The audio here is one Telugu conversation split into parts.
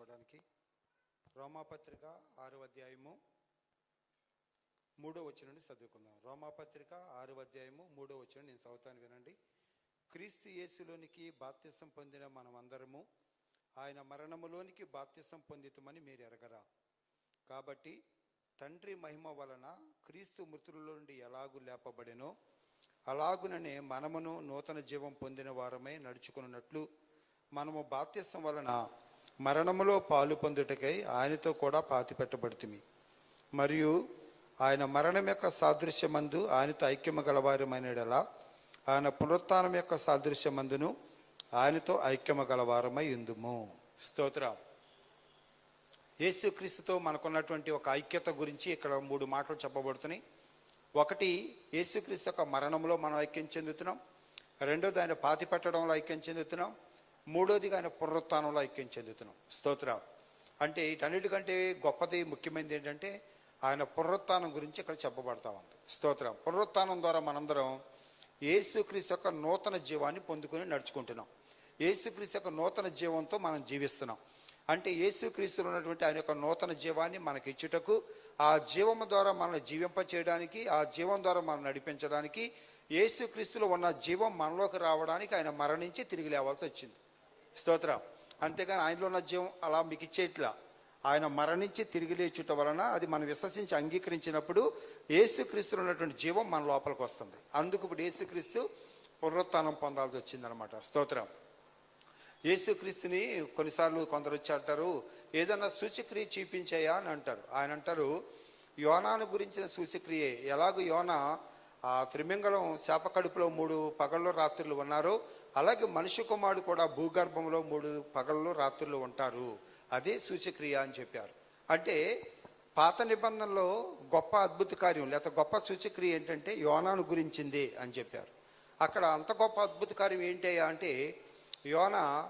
చేసుకోవడానికి రోమాపత్రిక ఆరు అధ్యాయము మూడో వచ్చిన నుండి చదువుకుందాం. రోమాపత్రిక ఆరు అధ్యాయము మూడో వచ్చిన నేను చదువుతాను వినండి. క్రీస్తు యేసులోనికి బాప్తిసం పొందిన మనమందరము ఆయన మరణములోనికి బాప్తిసం పొందితమని మీరు ఎరగరా? కాబట్టి తండ్రి మహిమ వలన క్రీస్తు మృతులలో నుండి ఎలాగు లేపబడెనో అలాగుననే మనమును నూతన జీవం పొందిన వారమై నడుచుకున్నట్లు మనము బాప్త్యసం వలన మరణములో పాలు పొందుటకై ఆయనతో కూడా పాతి పెట్టబడుతుంది మరియు ఆయన మరణం యొక్క సాదృశ్యమందు ఆయనతో ఐక్యము గలవారమైనడలా ఆయన పునరుత్నం యొక్క సాదృశ్యమందును ఆయనతో ఐక్యము గలవారమై ఉందుము. స్తోత్రం. యేసుక్రీస్తుతో మనకున్నటువంటి ఒక ఐక్యత గురించి ఇక్కడ మూడు మాటలు చెప్పబడుతున్నాయి. ఒకటి యేసుక్రీస్తు యొక్క మరణంలో మనం ఐక్యం చెందుతున్నాం. రెండోది ఆయన పాతి పెట్టడంలో ఐక్యం చెందుతున్నాం. మూడోదిగా ఆయన పునరుత్నంలో ఐక్యం చెందుతున్నాం. స్తోత్రం అంటే వీటన్నిటికంటే గొప్పది ముఖ్యమైనది ఏంటంటే ఆయన పునరుత్నం గురించి ఇక్కడ చెప్పబడతా ఉంది. స్తోత్రం. పునరుత్నం ద్వారా మనందరం యేసుక్రీస్తు యొక్క నూతన జీవాన్ని పొందుకుని నడుచుకుంటున్నాం. యేసుక్రీస్తు యొక్క నూతన జీవంతో మనం జీవిస్తున్నాం. అంటే యేసుక్రీస్తులో ఉన్నటువంటి ఆయన యొక్క నూతన జీవాన్ని మనకి ఇచ్చుటకు ఆ జీవము ద్వారా మనల్ని జీవింప చేయడానికి ఆ జీవం ద్వారా మనం నడిపించడానికి యేసుక్రీస్తులో ఉన్న జీవం మనలోకి రావడానికి ఆయన మరణించి తిరిగి లేవాల్సి వచ్చింది. స్తోత్రం. అంతేగాని ఆయనలో ఉన్న జీవం అలా మీకు ఇచ్చేట్లా. ఆయన మరణించి తిరిగి లేచుట వలన అది మనం విశ్వసించి అంగీకరించినప్పుడు యేసుక్రీస్తులో ఉన్నటువంటి జీవం మన లోపలికి వస్తుంది. అందుకు ఇప్పుడు ఏసుక్రీస్తు పునరుత్నం పొందాల్సి వచ్చిందనమాట స్తోత్రం. ఏసుక్రీస్తుని కొన్నిసార్లు కొందరు వచ్చి అంటారు ఏదన్నా సూచిక్రియ చూపించాయా? అని అంటారు. ఆయన అంటారు యోనాను గురించిన సూచిక్రియే. ఎలాగో యోన ఆ త్రిమింగళం శాప కడుపులో మూడు పగళ్ళు రాత్రులు ఉన్నారు. అలాగే మనిషి కుమారుడు కూడా భూగర్భంలో మూడు పగళ్ళు రాత్రులు ఉంటారు. అదే సూచక్రియ అని చెప్పారు. అంటే పాత నిబంధనలో గొప్ప అద్భుత కార్యం లేకపోతే గొప్ప సూచక్రియ ఏంటంటే యోనాను గురించింది అని చెప్పారు. అక్కడ అంత గొప్ప అద్భుత కార్యం ఏంటయ్యా అంటే యోన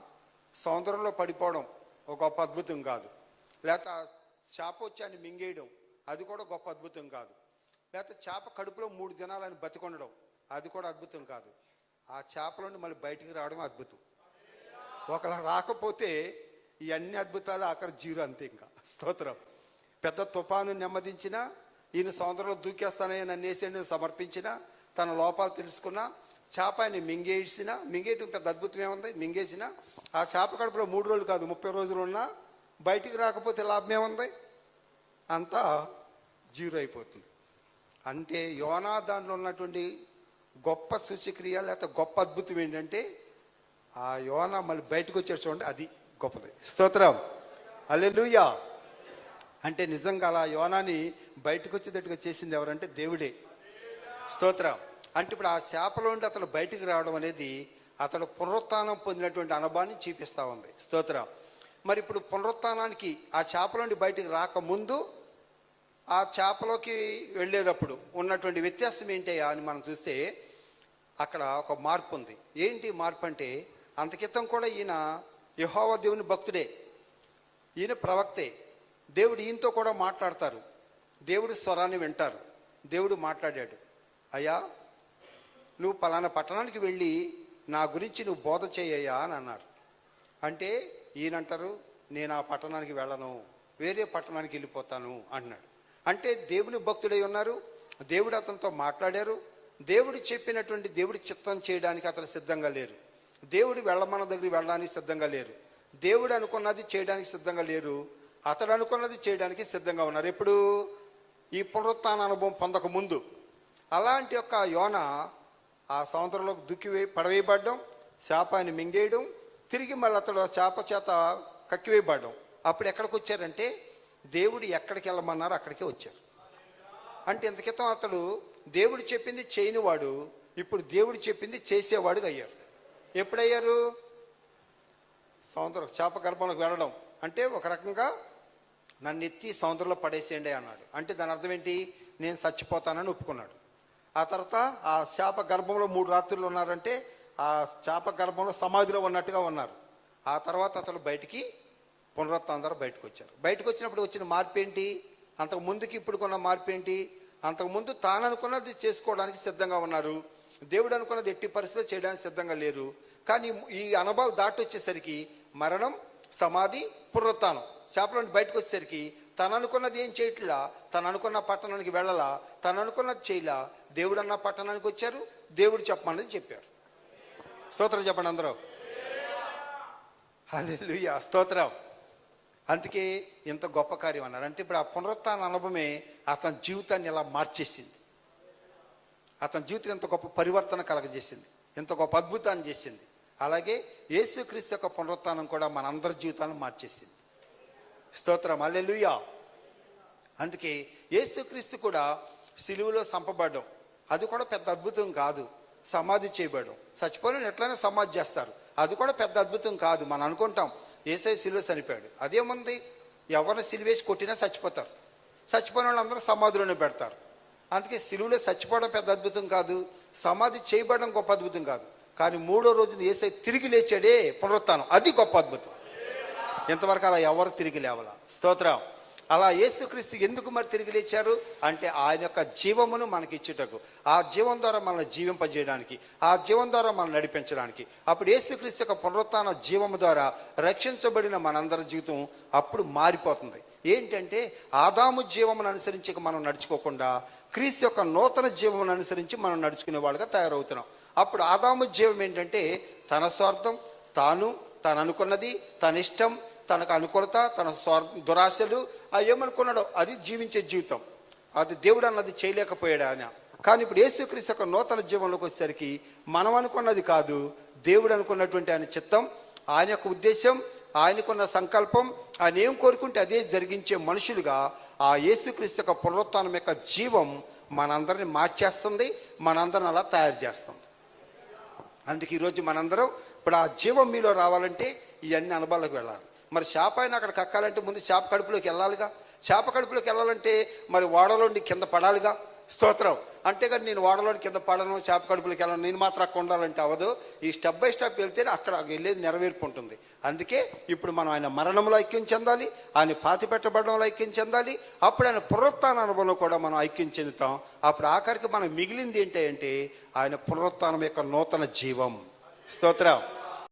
సముద్రంలో పడిపోవడం ఒక గొప్ప అద్భుతం కాదు. లేకపోతే ఆ మింగేయడం అది కూడా గొప్ప అద్భుతం కాదు. లేకపోతే చేప కడుపులో మూడు దినాలు ఆయన బతికొండడం అది కూడా అద్భుతం కాదు. ఆ చేపలోని మళ్ళీ బయటికి రావడం అద్భుతం. ఒకలా రాకపోతే ఈ అన్ని అద్భుతాలు ఆఖరి జీరో అంతే ఇంకా. స్తోత్రం. పెద్ద తుఫాను నెమ్మదించిన ఈయన సముద్రంలో దూకేస్తానని నన్ను సమర్పించిన తన లోపాలు తెలుసుకున్న చేప ఆయన మింగేసిన మింగేయటం పెద్ద అద్భుతం ఏముంది? మింగేసిన. ఆ చేప కడుపులో మూడు రోజులు కాదు ముప్పై రోజులు ఉన్నా బయటికి రాకపోతే లాభం ఏముంది? అంతా జీరో అయిపోతుంది. అంటే యోనా దానిలో ఉన్నటువంటి గొప్ప శుచిక్రియ లేకపోతే గొప్ప అద్భుతం ఏంటంటే ఆ యోన మళ్ళీ బయటకు వచ్చాడు చూడండి అది గొప్పది. స్తోత్రం. అల్లెలుయా అంటే నిజంగా అలా యోనాని బయటకు వచ్చేటట్టుగా చేసింది ఎవరంటే దేవుడే. స్తోత్రం. అంటే ఇప్పుడు ఆ శాపలో ఉండి అతను బయటికి రావడం అనేది అతడు పునరుత్నం పొందినటువంటి అనుభవాన్ని చూపిస్తా ఉంది. స్తోత్రం. మరి ఇప్పుడు పునరుత్నానికి ఆ చేపలోండి నుండి బయటికి రాకముందు ఆ చేపలోకి వెళ్ళేటప్పుడు ఉన్నటువంటి వ్యత్యాసం ఏంటయ్యా అని మనం చూస్తే అక్కడ ఒక మార్పు ఉంది. ఏంటి మార్పు అంటే అంతకితం కూడా ఈయన యహోవ దేవుని భక్తుడే ఈయన ప్రవక్తే. దేవుడు ఈయనతో కూడా మాట్లాడతారు. దేవుడి స్వరాన్ని వింటారు. దేవుడు మాట్లాడాడు అయ్యా నువ్వు పలానా పట్టణానికి వెళ్ళి నా గురించి నువ్వు బోధ చేయయ్యా అని అన్నారు. అంటే ఈయనంటారు నేను ఆ పట్టణానికి వెళ్ళను వేరే పట్టణానికి వెళ్ళిపోతాను అన్నాడు. అంటే దేవుని భక్తుడై ఉన్నారు దేవుడు అతనితో మాట్లాడారు దేవుడు చెప్పినటువంటి దేవుడి చిత్తం చేయడానికి అతను సిద్ధంగా లేరు. దేవుడు వెళ్ళమన్న దగ్గరికి వెళ్ళడానికి సిద్ధంగా లేరు. దేవుడు అనుకున్నది చేయడానికి సిద్ధంగా లేరు అతడు అనుకున్నది చేయడానికి సిద్ధంగా ఉన్నారు. ఎప్పుడు? ఈ పునరుత్న అనుభవం పొందక ముందు. అలాంటి యొక్క యోన ఆ సముద్రంలో దుక్కి వే పడవేయబడ్డం చేపాన్ని మింగేయడం తిరిగి మళ్ళీ అతడు ఆ చేప చేత కక్కివేయబడ్డం. అప్పుడు ఎక్కడికి వచ్చారంటే దేవుడు ఎక్కడికి వెళ్ళమన్నారో అక్కడికే వచ్చారు. అంటే ఇంత క్రితం అతడు దేవుడు చెప్పింది చేయనివాడు ఇప్పుడు దేవుడు చెప్పింది చేసేవాడుగా అయ్యారు. ఎప్పుడయ్యారు? సముద్రం చేప గర్భంలోకి వెళ్ళడం. అంటే ఒక రకంగా నన్ను ఎత్తి సముద్రంలో పడేసేయండి అన్నాడు. అంటే దాని అర్థం ఏంటి? నేను చచ్చిపోతానని ఒప్పుకున్నాడు. ఆ తర్వాత ఆ చేప గర్భంలో మూడు రాత్రులు ఉన్నారంటే ఆ చేప గర్భంలో సమాధిలో ఉన్నట్టుగా ఉన్నారు. ఆ తర్వాత అతను బయటికి పునరుత్థానం ద్వారా బయటకు వచ్చారు బయటకు వచ్చినప్పుడు వచ్చిన మార్పు ఏంటి అంతకు ముందుకి ఇప్పుడు కొన్న మార్పు ఏంటి అంతకు ముందు తాను అనుకున్నది చేసుకోవడానికి సిద్ధంగా ఉన్నారు. దేవుడు అనుకున్నది ఎట్టి పరిస్థితిలో చేయడానికి సిద్ధంగా లేరు. కానీ ఈ అనుభవాలు దాటి వచ్చేసరికి మరణం సమాధి పునరుత్థానం చేపల నుండి బయటకు వచ్చేసరికి తను అనుకున్నది ఏం చేయట్లా? తను అనుకున్న పట్టణానికి వెళ్ళలా? తను అనుకున్నది చేయలా? దేవుడు అన్న పట్టణానికి వచ్చారు. దేవుడు చెప్పమన్నది చెప్పారు. స్తోత్రం చెప్పండి అందరూ. హల్లెలూయా. స్తోత్రం. అందుకే ఇంత గొప్ప కార్యం అన్నారు. అంటే ఇప్పుడు ఆ పునరుత్న అనుభవమే అతని జీవితాన్ని ఇలా మార్చేసింది. అతని జీవితం ఎంత గొప్ప పరివర్తన కలగజేసింది. ఎంత గొప్ప అద్భుతాన్ని చేసింది. అలాగే యేసుక్రీస్తు యొక్క పునరుత్నం కూడా మన అందరి జీవితాలను మార్చేసింది. స్తోత్రం. అల్లెలుయా అందుకే యేసుక్రీస్తు కూడా సిలువులో చంపబడడం అది కూడా పెద్ద అద్భుతం కాదు. సమాధి చేయబడడం. చచ్చిపోయిన ఎట్లనే సమాధి చేస్తారు. అది కూడా పెద్ద అద్భుతం కాదు. మనం అనుకుంటాం ఏసై సిలువ చనిపోయాడు. అదేముంది? ఎవరిని సిలువేసి కొట్టినా చచ్చిపోతారు. చచ్చిపోయిన వాళ్ళందరూ సమాధిలోనే పెడతారు. అందుకే సిలువలో చచ్చిపోవడం పెద్ద అద్భుతం కాదు. సమాధి చేయబడడం గొప్ప అద్భుతం కాదు. కానీ మూడో రోజున ఏసై తిరిగి లేచాడే పునరుత్నం అది గొప్ప అద్భుతం. ఇంతవరకు అలా ఎవరు తిరిగి లేవాల? స్తోత్రం. అలా యేసుక్రీస్తు ఎందుకు మరి తిరిగి లేచారు? అంటే ఆయన యొక్క జీవమును మనకి ఇచ్చుటకు ఆ జీవం ద్వారా మనల్ని జీవింపజేయడానికి ఆ జీవం ద్వారా మనం నడిపించడానికి. అప్పుడు యేసుక్రీస్తు యొక్క పునరుత్న జీవము ద్వారా రక్షించబడిన మనందరి జీవితం అప్పుడు మారిపోతుంది. ఏంటంటే ఆదాము జీవమును అనుసరించి మనం నడుచుకోకుండా క్రీస్తు యొక్క నూతన జీవమును అనుసరించి మనం నడుచుకునే వాళ్ళుగా తయారవుతున్నాం. అప్పుడు ఆదాము జీవం ఏంటంటే తన స్వార్థం తాను తను అనుకున్నది తన ఇష్టం తనకు అనుకూలత తన స్వార్ దురాశలు ఆ ఏమనుకున్నాడో అది జీవించే జీవితం. అది దేవుడు అన్నది చేయలేకపోయాడు ఆయన. కానీ ఇప్పుడు యేసుక్రీస్తు యొక్క నూతన జీవంలోకి వచ్చేసరికి మనం అనుకున్నది కాదు దేవుడు అనుకున్నటువంటి ఆయన చిత్తం ఆయన యొక్క ఉద్దేశం ఆయనకున్న సంకల్పం ఆయన ఏం కోరుకుంటే అదే జరిగించే మనుషులుగా ఆ యేసుక్రీస్తు యొక్క పునరుత్నం యొక్క జీవం మనందరిని మార్చేస్తుంది మనందరిని అలా తయారు చేస్తుంది. అందుకే ఈరోజు మనందరం ఇప్పుడు ఆ జీవం మీలో రావాలంటే ఇవన్నీ అనుభవాలకు వెళ్ళాలి. మరి చేప అయినా అక్కడ కక్కాలంటే ముందు చేప కడుపులోకి వెళ్ళాలిగా. చేప కడుపులోకి వెళ్ళాలంటే మరి ఓడలోండి కింద పడాలిగా. స్తోత్రం. అంతేగాని నేను ఓడలోని కింద పడను చేప కడుపులోకి వెళ్ళను నేను మాత్రం అక్కడ ఉండాలంటే అవ్వదు. ఈ స్టెప్ బై స్టెప్ వెళ్తేనే అక్కడ వెళ్ళేది నెరవేర్పు ఉంటుంది. అందుకే ఇప్పుడు మనం ఆయన మరణంలో ఐక్యం చెందాలి ఆయన పాతి పెట్టబడంలో ఐక్యం చెందాలి అప్పుడు ఆయన పునరుత్న అనుభవంలో కూడా మనం ఐక్యం చెందుతాం. అప్పుడు ఆఖరికి మనం మిగిలింది ఏంటంటే ఆయన పునరుత్నం యొక్క నూతన జీవం. స్తోత్రం.